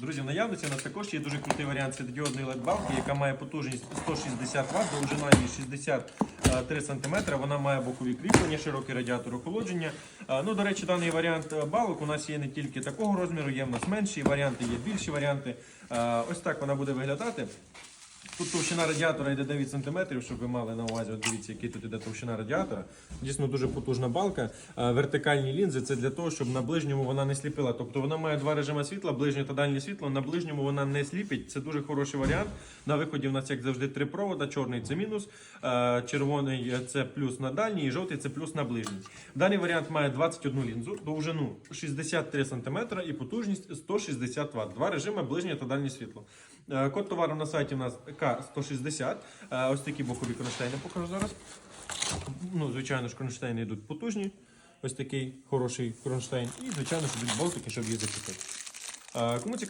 Друзі, в наявності у нас також є дуже крутий варіант світодіодної LED-балки, яка має потужність 160 Вт, довжина її 63 см. Вона має бокові кріплення, широкий радіатор охолодження. Е, Ну, до речі, даний варіант е, балок у нас є не тільки такого розміру, є в нас менші варіанти, є більші варіанти. Е, Ось так вона буде виглядати. Тут товщина радіатора йде 9 см, щоб ви мали на увазі, от дивіться, який тут іде товщина радіатора. Дійсно дуже потужна балка. Вертикальні лінзи це для того, щоб на ближньому вона не сліпила. Тобто вона має два режими світла, ближнє та дальнє світло. На ближньому вона не сліпить. Це дуже хороший варіант. На виході в нас, як завжди, три провода. Чорний це мінус, червоний це плюс на дальній, і жовтий це плюс на ближній. Даний варіант має 21 лінзу, довжину 63 см і потужність 160 Вт. Два режими ближнє та дальнє світло. Е, Код товару на сайті у нас К160. Е, Ось такі бокові кронштейни покажу зараз. Ну, звичайно ж, кронштейни йдуть потужні. Ось такий хороший кронштейн. І, звичайно, ж болтики, щоб її закріпити. Е, Кому